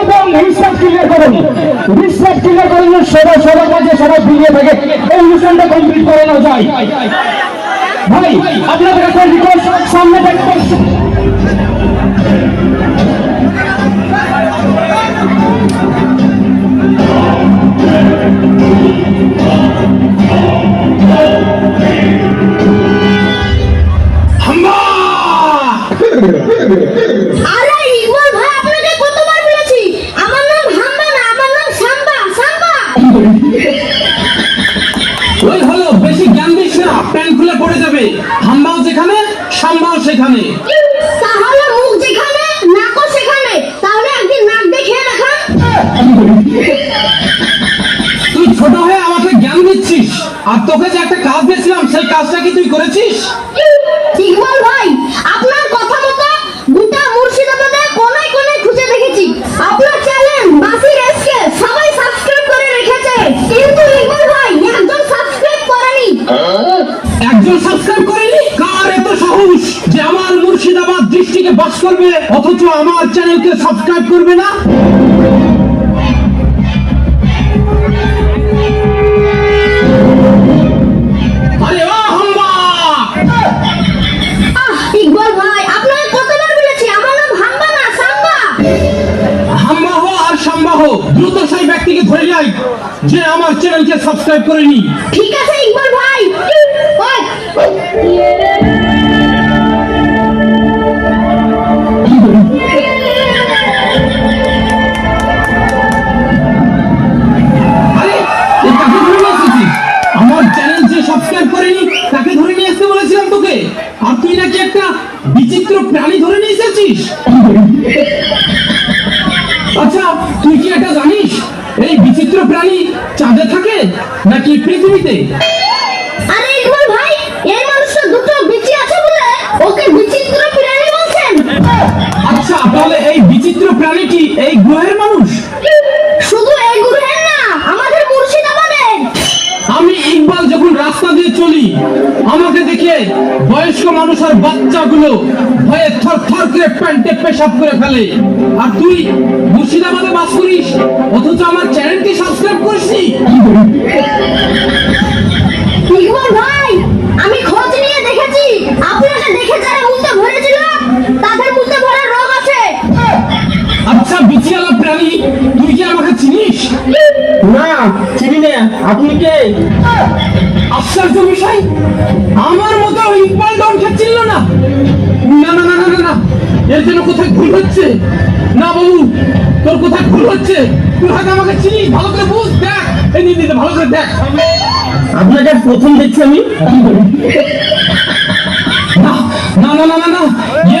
এবং হিসাব ক্লিয়ার করুন। হিসাব ক্লিয়ার করুন সবাই, সবার মাঝে সবাই ফিরিয়ে থাকে। এই অনুষ্ঠানটা কমপ্লিট করে নেওয়া যায় ভাই, আপনাদের কাছে রিকোয়েস্ট সামনে দেখতে বেশি জ্ঞান দিস না প্যান্ট খুলে পড়ে যাবে। হাম্বাও যেখানে সাম্বাও সেখানে। তাহলে মুখ যেখানে নাকও সেখানে। তাহলে একদিন নাক দেখে রাখা তুই ছোট হয়ে আমাকে জ্ঞান দিচ্ছিস আর তোকে যে একটা কাজ দিয়েছিলাম সেই কাজটা কি তুই করেছিস? ঠিক ভাই আমার চ্যানেলকে সাবস্ক্রাইব করবে না? দ্রুত সেই ব্যক্তিকে ধরে যাই যে আমার চ্যানেলকে সাবস্ক্রাইব করেনি। ঠিক আছে ইকবাল ভাই। যে করেনি, তাকে ধরে নিয়ে আসতে বলেছিলাম তোকে। আর তুই নাকি একটা বিচিত্র প্রাণী ধরে নিয়ে এসেছিস? আচ্ছা তুই কি এটা জানিস? এই বিচিত্র প্রাণী চাঁদে থাকে নাকি পৃথিবীতে? বয়স্ক মানুষ আর বাচ্চাগুলো ভয়ে থর থর করে প্যান্টে পেশাব করে ফেলে। আর তুই মুর্শিদাবাদে বাস করিস অথচ আমার চ্যানেলটি সাবস্ক্রাইব ভাই আমি খোঁজ নিয়ে দেখেছি। আপনাকে দেখে যারা মুখে ভরেছিল তাদের মুখে ভরা রোগ আছে। আচ্ছা বিচিয়ালা প্রাণী তুই কি আমাকে চিনিস? না, চিনি না। আপনি কে? আশ্চর্য বিষয়। আমার মতো ইকবাল ডনকে চিনল না? না না না না এর জন্য কোথায় ভুল হচ্ছে? না, বাবু, তোর কোথায় ভুল হচ্ছে? তুই হয়তো আমাকে চিনিস। ভালো করে বুঝ দেখ। এই নিয়ে নিতে ভালো করে দেখ। আপনাকে প্রথম দেখছি আমি। না না না না না।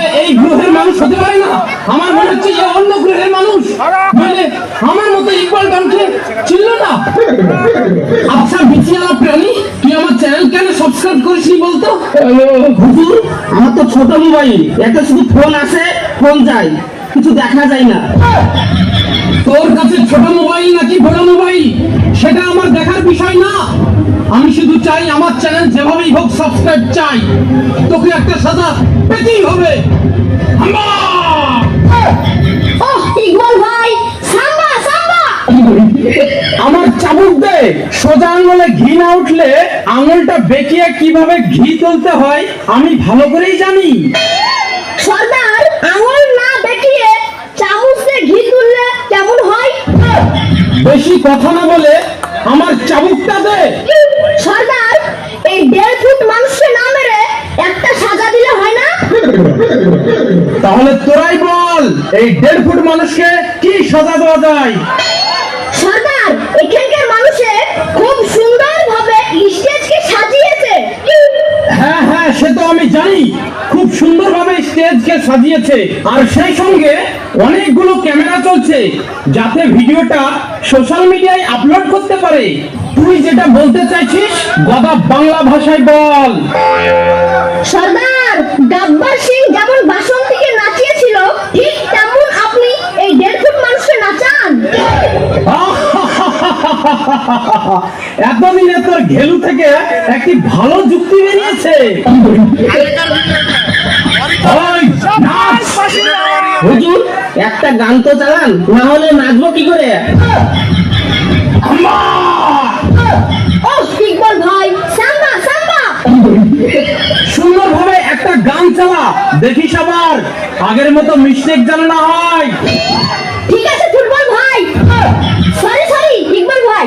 এই গ্রহের মানুষ হতে পারে না। আমার মনে হচ্ছে এ অন্য গ্রহের মানুষ নইলে আমার মতো ইকবাল ডনকে চিনল না। আচ্ছা বিচিয়ালা প্রাণী, তুই আমার চ্যানেল কেন সাবস্ক্রাইব করিসনি বলতো? হুজুর, আমার তো ছোট মোবাইল একটা শুধু ফোন আসে ফোন যায়, কিছু দেখা যায় না। তোর কাছে ছোট মোবাইল নাকি বড় মোবাইল সেটা আমার দেখার বিষয় না। আমি শুধু চাই আমার চ্যানেল যেভাবেই হোক সাবস্ক্রাইব চাই। তোকে একটা সাজা পেতেই হবে। আমার চাবুক দে। সোজা আঙুলে ঘি না উঠলে আঙুলটা বেঁকিয়ে কীভাবে ঘি তুলতে হয় আমি ভালো করেই জানি। সর্দার আঙুল না বেঁকিয়ে চামচ ঘি তুললে কেমন হয়? বেশি কথা না বলে আমার চাবুকটা দে। সর্দার এই দেড় ফুট মানুষকে না মেরে একটা সাজা দিলে হয় না তাহলে তোরাই বল এই দেড় ফুট মানুষকে কি সাজা দেওয়া যায়? সর্দার এখানকার মানুষে খুব সুন্দর ভাবে স্টেজকে সাজিয়েছে। হ্যাঁ হ্যাঁ সে তো আমি জানি খুব সুন্দরভাবে স্টেজকে সাজিয়েছে। আর সেই সঙ্গে অনেকগুলো ক্যামেরা চলছে যাতে ভিডিওটা সোশ্যাল মিডিয়ায় আপলোড করতে পারে। তুই যেটা বলতে চাইছিস গদা বাংলা ভাষায় বল। সর্দার মিলে তোর ঘেলু থেকে একটি ভালো যুক্তি বেরিয়েছে। হুজুর, একটা গান তো চালান, না হলে নাচবো কি করে? সুন্দরভাবে একটা গান চালা দেখি সবার আগের মতো মিস্টেক যেন না হয়। ঠিক আছে ভাই। সরি সরি, ইকবাল ভাই।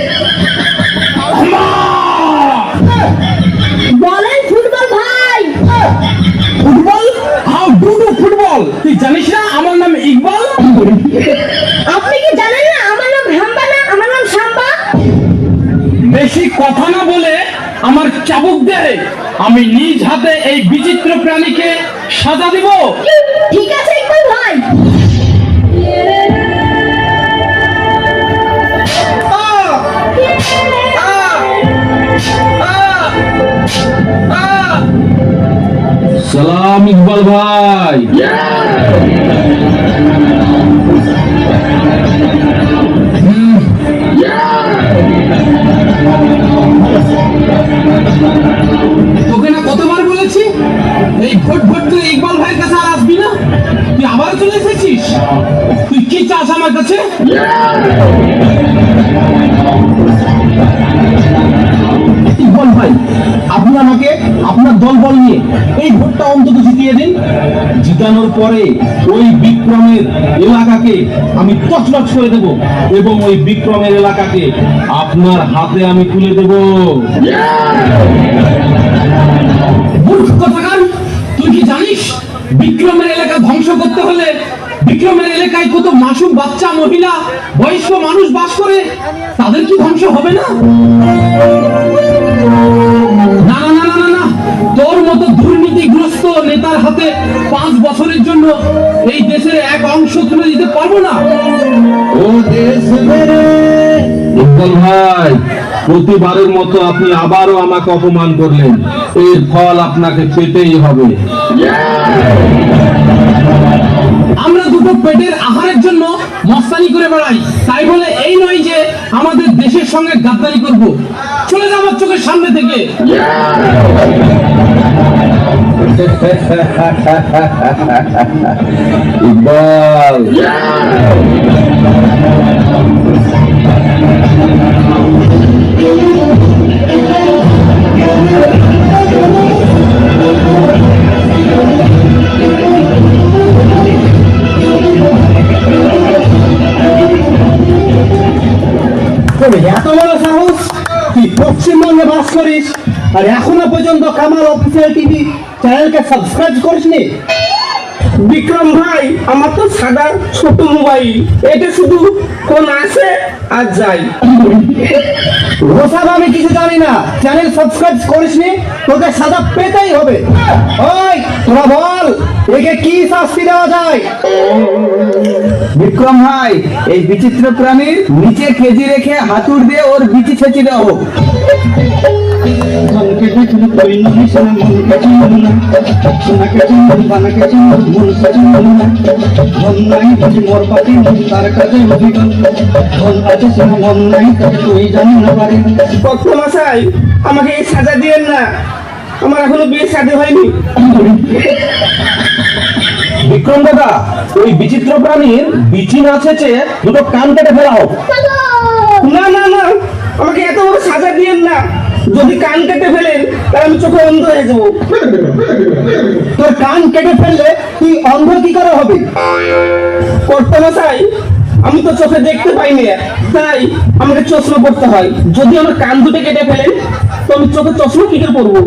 Football how do do football তুই জানিস না আমার নাম ইকবাল? আপনি কি জানেন না আমার নাম হাম্বা না? আমার নাম সাম্বা? বেশি কথা না বলে আমার চাবুক দেয় আমি নিজ হাতে এই বিচিত্র প্রাণীকে সাজা দিব। ঠিক আছে সালাম ইকবাল ভাই। তোকে না কতবার বলেছি? এই ভোট ভোট তুই ইকবাল ভাইয়ের কাছে আর আসবি না? তুই আবার চলে এসেছিস? তুই কি চাস আমার কাছে? ইকবাল ভাই আপনি আমাকে আপনার দল বল এই ভোটটা অন্তত জিতিয়ে দিন। জিতানোর পরে ওই বিক্রমের এলাকাকে আমি তছনছ করে দেব এবং ওই বিক্রমের এলাকাকে আপনার হাতে আমি তুলে দেব। তুই কি জানিস? বিক্রমের এলাকা ধ্বংস করতে হলে বিক্রমের এলাকায় কত মাসুম বাচ্চা, মহিলা, বয়স্ক মানুষ বাস করে? তাদের কি ধ্বংস হবে না? তোর মতো দুর্নীতিগ্রস্ত নেতার হাতে পাঁচ বছরের জন্য এই দেশের এক অংশ তুলে দিতে পারব না। ও দেশ ভাই প্রতিবারের মতো আপনি আবারও আমাকে অপমান করলেন। এর ফল আপনাকে পেতেই হবে। আমরা দুটো পেটের আহারের জন্য মস্তানি করে বেড়াই তাই বলে এই নয় যে আমাদের দেশের সঙ্গে গাদ্দারি করব। চলে যাব চোখের সামনে থেকে। ইকবাল। তবে পশ্চিমবঙ্গে বাস করিস। আর এখনও পর্যন্ত কামাল অফিসিয়াল টিভি চ্যানেলকে সাবস্ক্রাইব করিসনি? বিক্রম ভাই, আমার তো সাদা ছোট মোবাইল। এটা শুধু কোন আসে আর যাই ওসব আমি কিছু জানি না। চ্যানেল সাবস্ক্রাইব করিসনি? তোকে সাদা পেতেই হবে। ওই, তোরা বল, একে কি শাস্তি দেওয়া যায়? বিক্রম ভাই, এই বিচিত্র প্রাণীর নিচে কেজি রেখে হাতুড় দিয়ে ওর বিচি ছেঁচি দেওয়া হোক। আমাকে এই সাজা দিয়েন না। আমার এখনও বিয়ে সাথে হয়নি। বিক্রম দাদা, ওই বিচিত্র প্রাণীর বিচি না ছেঁচে দুটো কান কেটে ফেলা হোক। না না না, আমাকে এত বড় সাজা দিয়েন না। যদি কান কেটে ফেলেন, তাহলে আমি চোখে অন্ধ হয়ে যাব। তোর কান কেটে ফেললে তুই অন্ধ কি করে হবে? কর্তমশাই আমি তো চোখে দেখতে পাই না তাই আমাকে চশমা পড়তে হয়। যদি আমার কান দুটো কেটে ফেলেন, তো আমি চোখে চশমা কি করে পরবো?